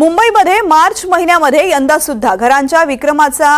मुंबईमध्ये मार्च महिन्यामध्ये यंदा सुद्धा घरांच्या विक्रमाचा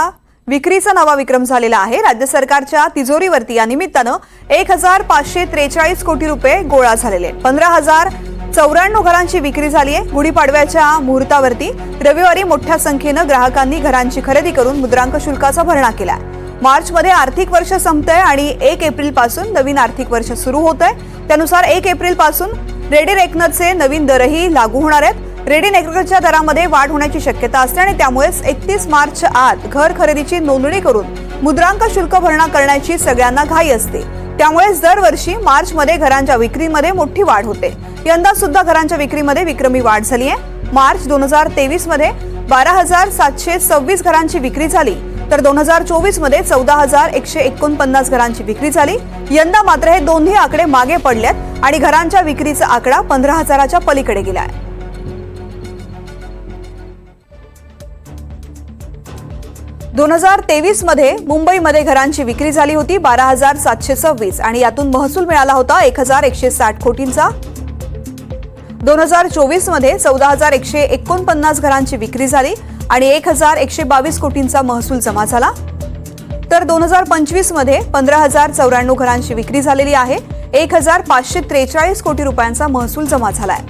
विक्रीचा नवा विक्रम झालेला आहे. राज्य सरकारच्या तिजोरीवरती या निमित्तानं एक हजार पाचशे त्रेचाळीस कोटी रुपये गोळा झालेले पंधरा हजार चौऱ्याण्णव घरांची विक्री झाली आहे. गुढीपाडव्याच्या मुहूर्तावरती रविवारी मोठ्या संख्येनं ग्राहकांनी घरांची खरेदी करून मुद्रांक शुल्काचा भरणा केला मार्चमध्ये आर्थिक वर्ष संपतंय आणि एक एप्रिलपासून नवीन आर्थिक वर्ष सुरू होत आहे त्यानुसार एक एप्रिलपासून रेडी रेकनरचे नवीन दरही लागू होणार आहेत. रेडिन रेकनरच्या दरामध्ये वाढ होण्याची शक्यता असते आणि त्यामुळेच एकतीस मार्च आत घर खरेदीची नोंदणी करून मुद्रांक शुल्क भरणा करण्याची सगळ्यांना घाई असते. त्यामुळेच दरवर्षी मार्चमध्ये घरांच्या विक्रीमध्ये मोठी वाढ होते. यंदा सुद्धा घरांच्या विक्रीमध्ये विक्रमी वाढ झाली आहे. मार्च दोन हजार तेवीसमध्ये बारा हजार सातशे सव्वीस घरांची विक्री झाली तर दोन हजार चोवीसमध्ये चौदा हजार एकशे एकोणपन्नास घरांची विक्री झाली. यंदा मात्र हे दोन्ही आकडे मागे पडल्यात आणि घरांच्या विक्रीचा आकडा पंधरा हजाराच्या पलीकडे गेला आहे. दोन हजार तेवीसमध्ये मुंबईमध्ये घरांची विक्री झाली होती बारा हजार सातशे सव्वीस आणि यातून महसूल मिळाला होता एक हजार एकशे साठ कोटींचा. दोन हजार चोवीसमध्ये चौदा हजार एकशे एकोणपन्नास घरांची विक्री झाली आणि एक हजार एकशे बावीस कोटींचा महसूल जमा झाला. तर दोन हजार पंचवीसमध्ये पंधरा हजार चौऱ्याण्णव घरांची विक्री झालेली आहे. एक हजार पाचशे त्रेचाळीस कोटी रुपयांचा महसूल जमा झालाय.